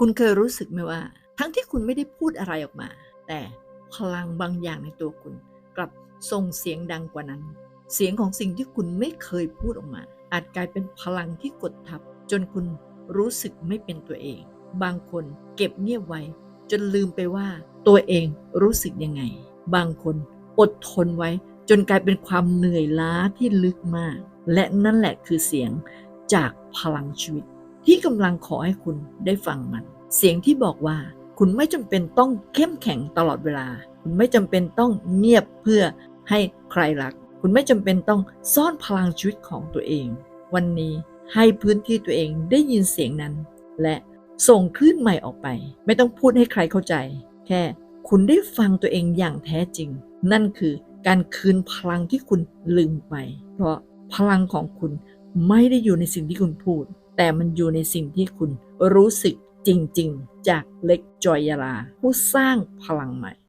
คุณเคยรู้สึกไหมว่า ทั้งที่คุณไม่ได้พูดอะไรออกมา แต่พลังบางอย่างในตัวคุณ กลับส่งเสียงดังกว่านั้น เสียงของสิ่งที่คุณไม่เคยพูดออกมา อาจกลายเป็นพลังที่กดทับ จนคุณรู้สึกไม่เป็นตัวเอง บางคนเก็บเงียบไว้ จนลืมไปว่า ตัวเองรู้สึกยังไง บางคนอดทนไว้ จนกลายเป็นความเหนื่อยล้าที่ลึกมาก และนั่นแหละคือเสียงจากพลังชีวิต ที่กำลังขอให้คุณได้ฟังมัน เสียงที่บอกว่า คุณไม่จำเป็นต้องเข้มแข็งตลอดเวลา คุณไม่จำเป็นต้องเงียบเพื่อให้ใครรัก คุณไม่จำเป็นต้องซ่อนพลังชีวิตของตัวเอง วันนี้ให้พื้นที่ตัวเองได้ยินเสียงนั้น และส่งคลื่นใหม่ออกไป ไม่ต้องพูดให้ใครเข้าใจ แค่คุณได้ฟังตัวเองอย่างแท้จริง นั่นคือการคืนพลังที่คุณลืมไป เพราะพลังของคุณไม่ได้อยู่ในสิ่งที่คุณพูด แต่มันอยู่ในสิ่งที่คุณรู้สึกจริง ๆ จากเล็กจอยยาลา ผู้สร้างพลังใหม่